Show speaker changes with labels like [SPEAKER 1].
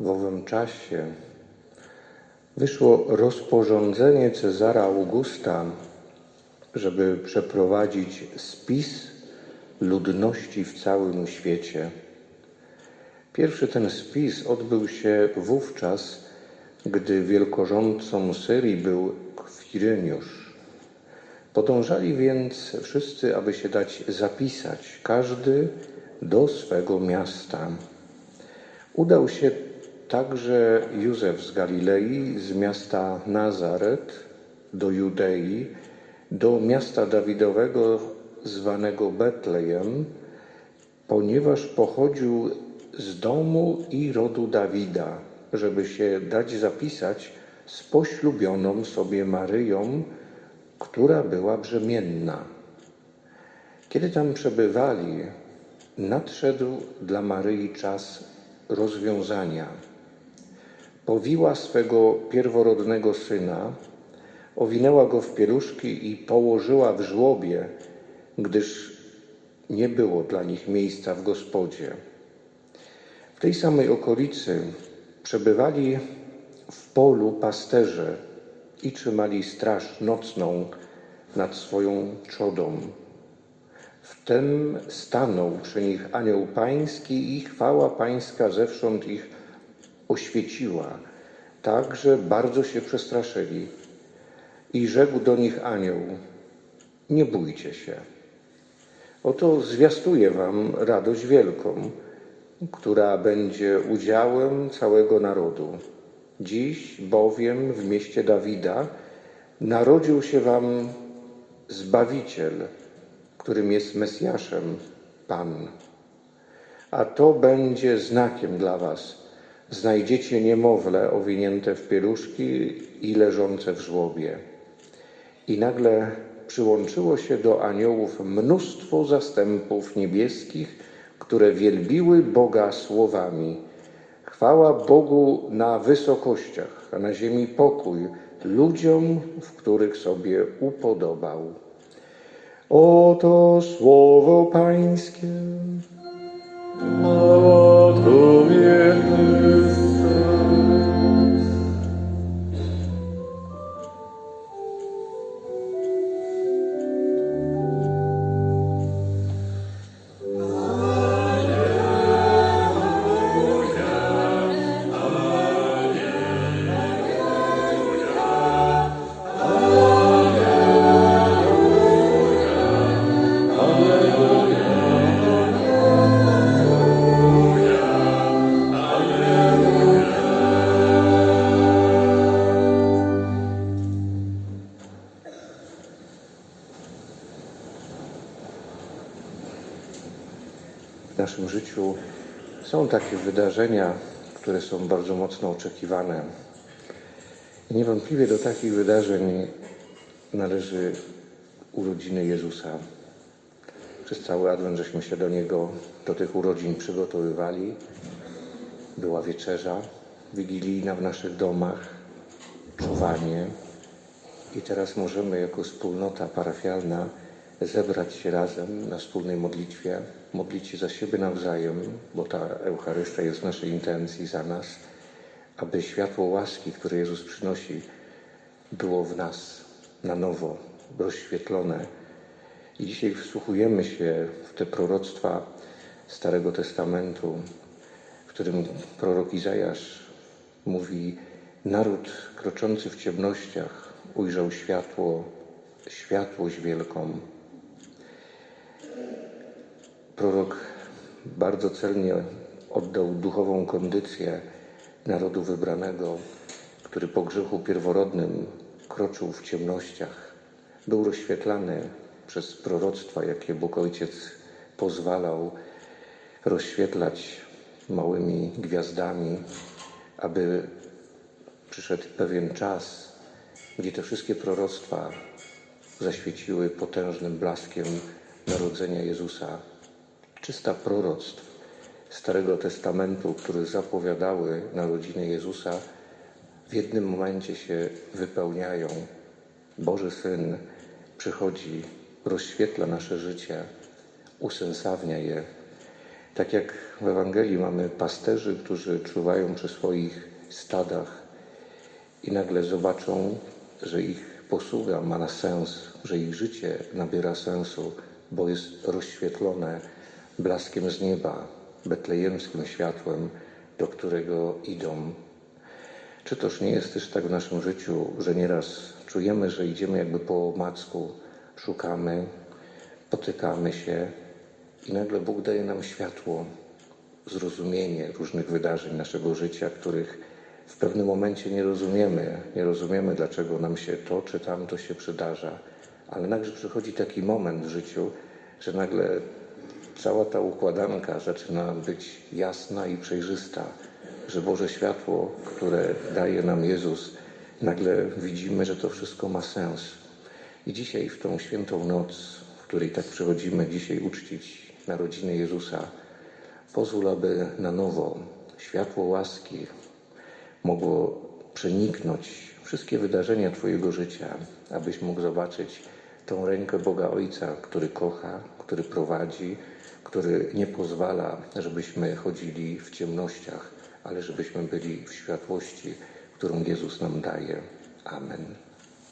[SPEAKER 1] W owym czasie wyszło rozporządzenie Cezara Augusta, żeby przeprowadzić spis ludności w całym świecie. Pierwszy ten spis odbył się wówczas, gdy wielkorządcą Syrii był Kwiriniusz. Podążali więc wszyscy, aby się dać zapisać, każdy do swego miasta. Udał się także Józef z Galilei, z miasta Nazaret do Judei, do miasta Dawidowego zwanego Betlejem, ponieważ pochodził z domu i rodu Dawida, żeby się dać zapisać z poślubioną sobie Maryją, która była brzemienna. Kiedy tam przebywali, nadszedł dla Maryi czas rozwiązania. Powiła swego pierworodnego syna, owinęła go w pieluszki i położyła w żłobie, gdyż nie było dla nich miejsca w gospodzie. W tej samej okolicy przebywali w polu pasterze i trzymali straż nocną nad swoją trzodą. Wtem stanął przy nich anioł pański i chwała pańska zewsząd ich oświeciła, tak że bardzo się przestraszyli. I rzekł do nich anioł, nie bójcie się. Oto zwiastuję wam radość wielką, która będzie udziałem całego narodu. Dziś bowiem w mieście Dawida narodził się wam Zbawiciel, którym jest Mesjaszem, Pan. A to będzie znakiem dla was. Znajdziecie niemowlę owinięte w pieluszki i leżące w żłobie. I nagle przyłączyło się do aniołów mnóstwo zastępów niebieskich, które wielbiły Boga słowami. Chwała Bogu na wysokościach, a na ziemi pokój ludziom, w których sobie upodobał. Oto słowo Pańskie.
[SPEAKER 2] Tobie,
[SPEAKER 1] naszym życiu są takie wydarzenia, które są bardzo mocno oczekiwane. I niewątpliwie do takich wydarzeń należy urodziny Jezusa. Przez cały Adwent żeśmy się do Niego, do tych urodzin przygotowywali. Była wieczerza wigilijna w naszych domach, czuwanie. I teraz możemy jako wspólnota parafialna zebrać się razem na wspólnej modlitwie, modlić się za siebie nawzajem, bo ta Eucharystia jest w naszej intencji za nas, aby światło łaski, które Jezus przynosi, było w nas na nowo rozświetlone. I dzisiaj wsłuchujemy się w te proroctwa Starego Testamentu, w którym prorok Izajasz mówi: Naród kroczący w ciemnościach ujrzał światło, światłość wielką. Prorok bardzo celnie oddał duchową kondycję narodu wybranego, który po grzechu pierworodnym kroczył w ciemnościach. Był rozświetlany przez proroctwa, jakie Bóg Ojciec pozwalał rozświetlać małymi gwiazdami, aby przyszedł pewien czas, gdzie te wszystkie proroctwa zaświeciły potężnym blaskiem narodzenia Jezusa. Czysta proroctw Starego Testamentu, które zapowiadały narodzinę Jezusa, w jednym momencie się wypełniają. Boży Syn przychodzi, rozświetla nasze życie, usensawnia je. Tak jak w Ewangelii mamy pasterzy, którzy czuwają przy swoich stadach i nagle zobaczą, że ich posługa ma na sens, że ich życie nabiera sensu, bo jest rozświetlone blaskiem z nieba, betlejemskim światłem, do którego idą. Czy toż nie jest też tak w naszym życiu, że nieraz czujemy, że idziemy jakby po omacku, szukamy, potykamy się i nagle Bóg daje nam światło, zrozumienie różnych wydarzeń naszego życia, których w pewnym momencie nie rozumiemy. Nie rozumiemy, dlaczego nam się to czy tamto się przydarza, ale nagle przychodzi taki moment w życiu, że nagle cała ta układanka zaczyna być jasna i przejrzysta, że Boże światło, które daje nam Jezus, nagle widzimy, że to wszystko ma sens. I dzisiaj w tą świętą noc, w której tak przychodzimy dzisiaj uczcić narodziny Jezusa, pozwól, aby na nowo światło łaski mogło przeniknąć wszystkie wydarzenia Twojego życia, abyś mógł zobaczyć tą rękę Boga Ojca, który kocha, który prowadzi, który nie pozwala, żebyśmy chodzili w ciemnościach, ale żebyśmy byli w światłości, którą Jezus nam daje. Amen.